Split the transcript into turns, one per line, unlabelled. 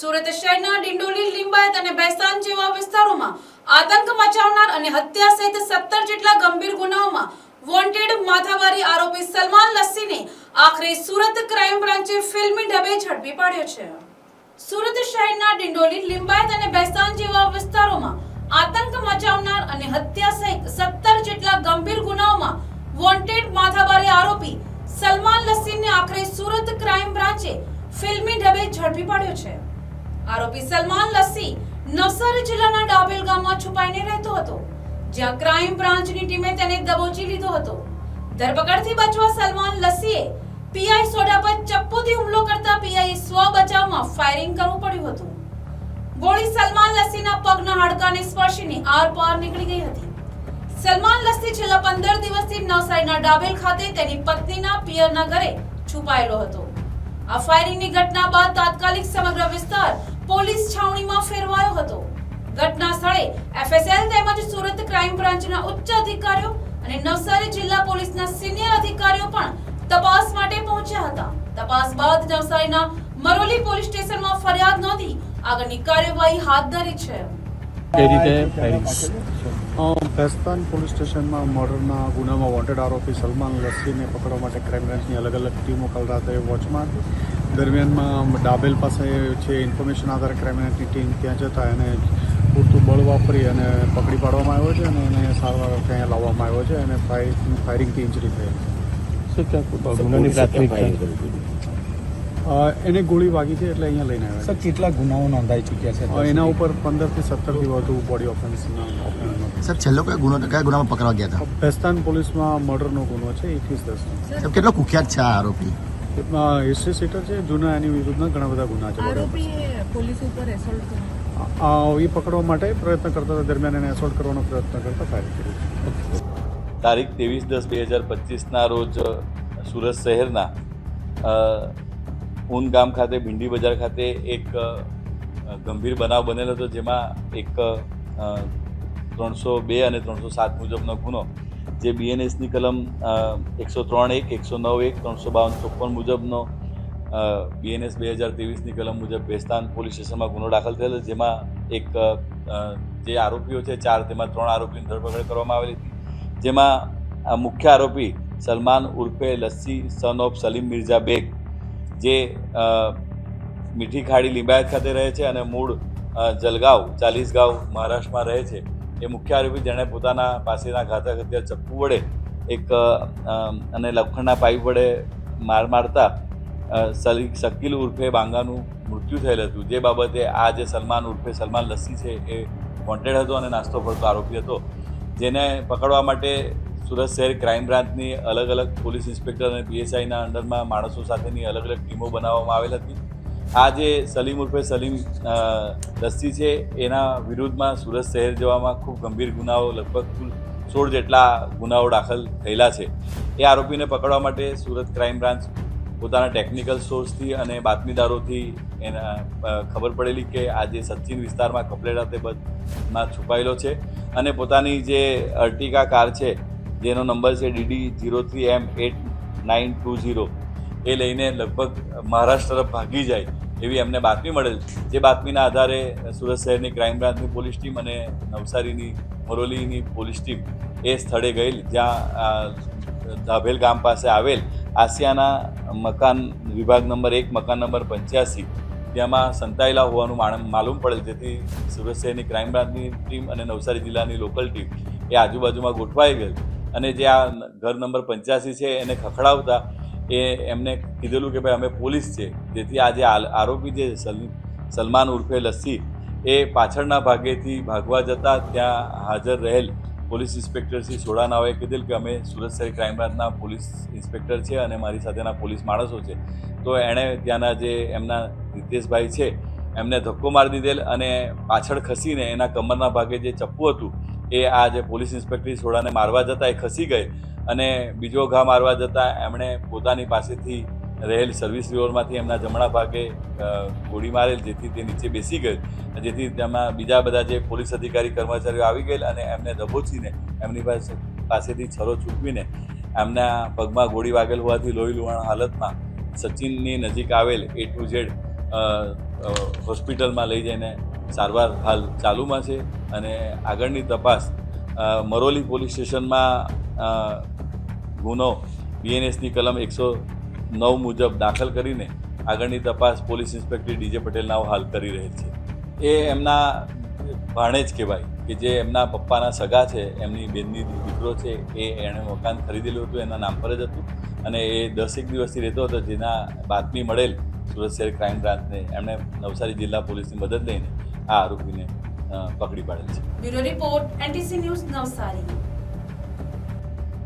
સુરત શહેરના ડિંડોલી, લિંબાયત અને બેસ્તાન જેવા વિસ્તારોમાં આતંક મચાવનાર અને હત્યા સહિત સત્તર જેટલા ગંભીર ગુનાઓમાં વોન્ટેડ માથાવારી આરોપી સલમાન લસ્સીને આખરે સુરત ક્રાઇમ બ્રાન્ચે ફિલ્મી ઢબે ઝડપી પાડ્યો છે. સુરત શહેરના ડિંડોલી, લિંબાયત અને બેસ્તાન જેવા વિસ્તારોમાં આતંક મચાવનાર અને હત્યા સહિત સત્તર જેટલા ગંભીર ગુનાઓમાં વોન્ટેડ માથાભારે આરોપી સલમાન લસ્સીને આખરે સુરત ક્રાઇમ બ્રાન્ચે ફિલ્મી ઢબે ઝડપી પાડ્યો છે. આરોપી સલમાન લસ્સી નવસારી જિલ્લાના ડાબેલ ગામમાં છુપાઈને રહેતો હતો. જ્યાં ક્રાઇમ બ્રાન્ચની ટીમે તેને દબોચી લીધો હતો. ધરપકડથી બચવા સલમાન લસ્સીએ પીઆઈ સોડા પર ચપ્પુથી હુમલો કરતા પીઆઈ સ્વ બચાવમાં ફાયરિંગ કરવું પડ્યું હતું. ગોળી સલમાન લસ્સીના પગના હાડકાને સ્પર્શીને આરપાર નીકળી ગઈ હતી. સલમાન લસ્સી છેલ્લા પંદર દિવસથી નવસારીના ડાબેલ ખાતે તેની પત્નીના પિયરના ઘરે છુપાયેલો હતો. આ ફાયરિંગની ઘટના બાદ તાત્કાલિક સમગ્ર વિસ્તાર પોલીસ છાવણીમાં ફેરવાયો હતો. ઘટના સ્થળે એફએસએલ તેમજ સુરત ક્રાઇમ બ્રાન્ચના ઉચ્ચ અધિકારીઓ અને નવસારી જિલ્લા પોલીસના સિનિયર અધિકારીઓ પણ તપાસ માટે પહોંચ્યા હતા. તપાસ બાદ નવસારીના મરોલી પોલીસ સ્ટેશનમાં ફરિયાદ નોંધી આગળની કાર્યવાહી હાથ ધરી છે.
રીતે
ભેસ્તાન પોલીસ સ્ટેશનમાં મર્ડરના ગુનામાં વોન્ટેડ આરોપી સલમાન લસ્સીને પકડવા માટે ક્રાઇમ બ્રાન્ચની અલગ અલગ ટીમો કાલ રાતે વોચમાં હતી. દરમિયાનમાં ડાબેલ પાસે છે ઇન્ફોર્મેશન આધારે ક્રાઇમ ટીમ ત્યાં જતા એને પૂરતું બળ વાપરી અને પકડી પાડવામાં આવ્યો છે અને એને સારવાર ત્યાં લાવવામાં આવ્યો છે અને ફાયરિંગ ફાયરિંગથી ઇન્જરી થઈ અ, એને ગોળી વાગી છે એટલે અહીંયા લઈને આવ્યા
સર કેટલા ગુનાઓ નોંધાઈ ચૂક્યા છે?
છે એના ઉપર પંદરથી સત્તરથી વધુ બોડી ઓફેન્સના
સર છેલ્લો કયો ગુનો કયા ગુનામાં પકડવા ગયા હતા?
ભેસ્તાન પોલીસમાં મર્ડરનો ગુનો છે એકવીસ
દસ કેટલો કુખ્યાત છે આ આરોપી?
હિસ્ટ્રી સીટર છે જૂના એની વિરુદ્ધના ઘણા બધા ગુના છે.
આરોપીએ પોલીસ ઉપર એસોલ્ટ
એ પકડવા માટે પ્રયત્ન કરતા હતા દરમિયાન એને એસોલ્ટ કરવાનો પ્રયત્ન કરતા ફાયર કર્યું
તારીખ ત્રેવીસ દસ બે હજાર પચીસના રોજ સુરત શહેરના ઊન ગામ ખાતે ભીંડી બજાર ખાતે એક ગંભીર બનાવ બનેલો હતો જેમાં એક ત્રણસો બે અને ત્રણસો સાત મુજબનો ગુનો જે બીએનએસની કલમ એકસો ત્રણ એક એકસો નવ એક, ત્રણસો બાવન, ચોપન મુજબનો બીએનએસ બે હજાર ત્રેવીસની કલમ મુજબ ભેસ્તાન પોલીસ સ્ટેશનમાં ગુનો દાખલ થયેલો, જેમાં એક જે આરોપીઓ છે ચાર, તેમાં ત્રણ આરોપીની ધરપકડ કરવામાં આવેલી હતી. જેમાં મુખ્ય આરોપી સલમાન ઉર્ફે લસ્સી સન ઓફ સલીમ મિર્ઝા બેગ, જે મીઠી ખાડી લિંબાયત ખાતે રહે છે અને મૂળ જલગાંવ, ચાલીસગાંવ, મહારાષ્ટ્રમાં રહે છે. એ મુખ્ય આરોપી જેણે પોતાના પાસેના ઘાતક હત્યા ચપ્પુ વડે એક અને લોખંડના પાઇપ વડે માર મારતા સલી, શકીલ ઉર્ફે બાંગાનું મૃત્યુ થયેલ હતું. જે બાબતે આ જે સલમાન ઉર્ફે સલમાન લસ્સી છે એ વોન્ટેડ હતો અને નાસ્તો ફરતો આરોપી હતો. જેને પકડવા માટે સુરત શહેર ક્રાઇમ બ્રાન્ચની અલગ અલગ પોલીસ ઇન્સ્પેક્ટર અને પીએસઆઈના અંડરમાં માણસો સાથેની અલગ અલગ ટીમો બનાવવામાં આવેલ હતી. આ જે સલીમ ઉર્ફે સલીમ દસ્તી છે, એના વિરુદ્ધમાં સુરત શહેર જવામાં ખૂબ ગંભીર ગુનાઓ લગભગ કુલ સોળ જેટલા ગુનાઓ દાખલ થયેલા છે. એ આરોપીને પકડવા માટે સુરત ક્રાઇમ બ્રાન્ચ પોતાના ટેકનિકલ સોર્સથી અને બાતમીદારોથી એના ખબર પડેલી કે આ જે સચિન વિસ્તારમાં કપલેડા તે બધમાં છુપાયેલો છે અને પોતાની જે અર્ટિકા કાર છે, જેનો નંબર છે DD zero three M eight nine two zero. એ લઈને લગભગ મહારાષ્ટ્ર તરફ ભાગી જાય એવી એમને બાતમી મળેલ જે બાતમીના આધારે સુરત શહેરની ક્રાઇમ બ્રાન્ચની પોલીસ ટીમ અને નવસારીની મોરોલીની પોલીસ ટીમ એ સ્થળે ગયેલ. જ્યાં ધાભેલ ગામ પાસે આવેલ આસિયાના મકાન વિભાગ નંબર એક, મકાન નંબર પંચ્યાસી તેમાં સંતાયેલા હોવાનું માલુમ પડેલ. જેથી સુરત શહેરની ક્રાઇમ બ્રાન્ચની ટીમ અને નવસારી જિલ્લાની લોકલ ટીમ એ આજુબાજુમાં ગોઠવાઈ ગયેલ. અને જે આ ઘર નંબર પંચ્યાસી છે એને ખખડાવતા એ એમને કીધેલું કે ભાઈ અમે પોલીસ છે. જેથી આ જે આરોપી જે સલ- સલમાન ઉર્ફે લસ્સી, એ પાછળના ભાગેથી ભાગવા જતા ત્યાં હાજર રહેલ પોલીસ ઇન્સ્પેક્ટર શ્રી સોડાનાઓએ કીધેલ કે અમે સુરત શહેર ક્રાઇમ બ્રાન્ચના પોલીસ ઇન્સ્પેક્ટર છે અને મારી સાથેના પોલીસ માણસો છે. તો એણે ત્યાંના જે એમના રીતેશભાઈ છે, એમને ધક્કો મારી દીધેલ અને પાછળ ખસીને એના કમરના ભાગે જે ચપ્પુ હતું એ આ જે પોલીસ ઇન્સ્પેક્ટર સોડાને મારવા જતાં એ ખસી ગઈ અને બીજો ઘા મારવા જતાં એમણે પોતાની પાસેથી રહેલ સર્વિસ રિવોલ્વરમાંથી એમના જમણા ભાગે ગોળી મારેલ જેથી તે નીચે બેસી ગઈ જેથી તેમાં બીજા બધા જે પોલીસ અધિકારી કર્મચારીઓ આવી ગયેલ અને એમને દબોચીને એમની પાસે, પાસેથી છરો છૂટવીને એમના પગમાં ગોળી વાગેલ હોવાથી લોહી લુહાણ હાલતમાં સચિનની નજીક આવેલ એ ટુ ઝેડ હોસ્પિટલમાં લઈ જઈને સારવાર હાલ ચાલુમાં છે અને આગળની તપાસ મરોલી પોલીસ સ્ટેશનમાં ગુનો બીએનએસની કલમ એકસો નવ મુજબ દાખલ કરીને આગળની તપાસ પોલીસ ઇન્સ્પેક્ટર ડીજે પટેલના હાલ કરી રહેલ છે. એ એમના ભાણેજ કહેવાય કે જે એમના પપ્પાના સગા છે, એમની બેનની દીકરો છે, એ એણે મકાન ખરીદેલું હતું, એના નામ પર જ હતું અને એ દસેક દિવસથી રહેતો હતો, જેના બાતમી મળેલ સુરત શહેર ક્રાઇમ બ્રાન્ચને. એમણે નવસારી જિલ્લા પોલીસની મદદ લઈને આ આરોપીને પકડી પાડેલ છે.
Bureau report NTC news Navsari.